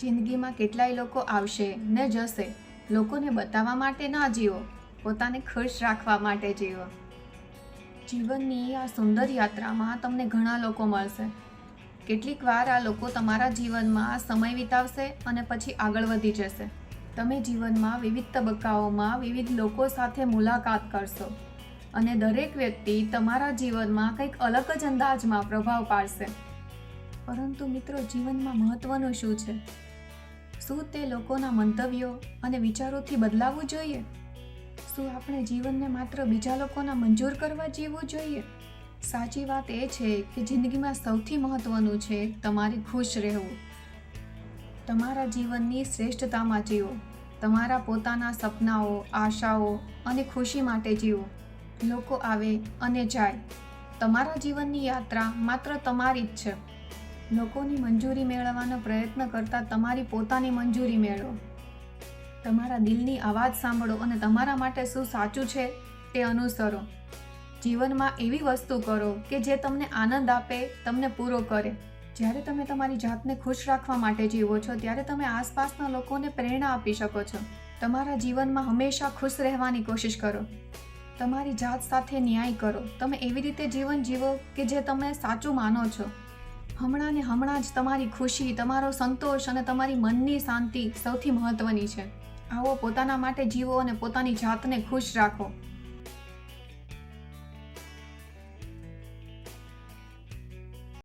જિંદગીમાં કેટલાય લોકો આવશે ને જશે. લોકોને બતાવવા માટે ના જીવો, પોતાને ખુશ રાખવા માટે જીવો. જીવનની આ સુંદર યાત્રામાં તમને ઘણા લોકો મળશે. કેટલીક વાર આ લોકો તમારા જીવનમાં સમય વિતાવશે અને પછી આગળ વધી જશે. તમે જીવનમાં વિવિધ તબક્કાઓમાં વિવિધ લોકો સાથે મુલાકાત કરશો અને દરેક વ્યક્તિ તમારા જીવનમાં કંઈક અલગ જ અંદાજમાં પ્રભાવ પાડશે. પરંતુ મિત્રો, જીવનમાં મહત્વનું શું છે? શું તે લોકોના મંતવ્યો અને વિચારોથી બદલાવવું જોઈએ? શું આપણે જીવનને માત્ર બીજા લોકોના મંજૂર કરવા જીવવું જોઈએ? સાચી વાત એ છે કે જિંદગીમાં સૌથી મહત્વનું છે તમારે ખુશ રહેવું. તમારા જીવનની શ્રેષ્ઠતામાં જીવો. તમારા પોતાના સપનાઓ, આશાઓ અને ખુશી માટે જીવો. લોકો આવે અને જાય. તમારા જીવનની યાત્રા માત્ર તમારી જ છે. લોકોની મંજૂરી મેળવવાનો પ્રયત્ન કરતાં તમારી પોતાની મંજૂરી મેળવો. તમારા દિલની અવાજ સાંભળો અને તમારા માટે શું સાચું છે તે અનુસરો. જીવનમાં એવી વસ્તુ કરો કે જે તમને આનંદ આપે, તમને પૂરો કરે. જ્યારે તમે તમારી જાતને ખુશ રાખવા માટે જીવો છો, ત્યારે તમે આસપાસના લોકોને પ્રેરણા આપી શકો છો. તમારા જીવનમાં હંમેશા ખુશ રહેવાની કોશિશ કરો. તમારી જાત સાથે ન્યાય કરો. તમે એવી રીતે જીવન જીવો કે જે તમે સાચું માનો છો. હમણાં ને હમણાં જ તમારી ખુશી, તમારો સંતોષ અને તમારી મનની શાંતિ સૌથી મહત્વની છે. આવો પોતાના માટે જીવો અને પોતાની જાતને ખુશ રાખો.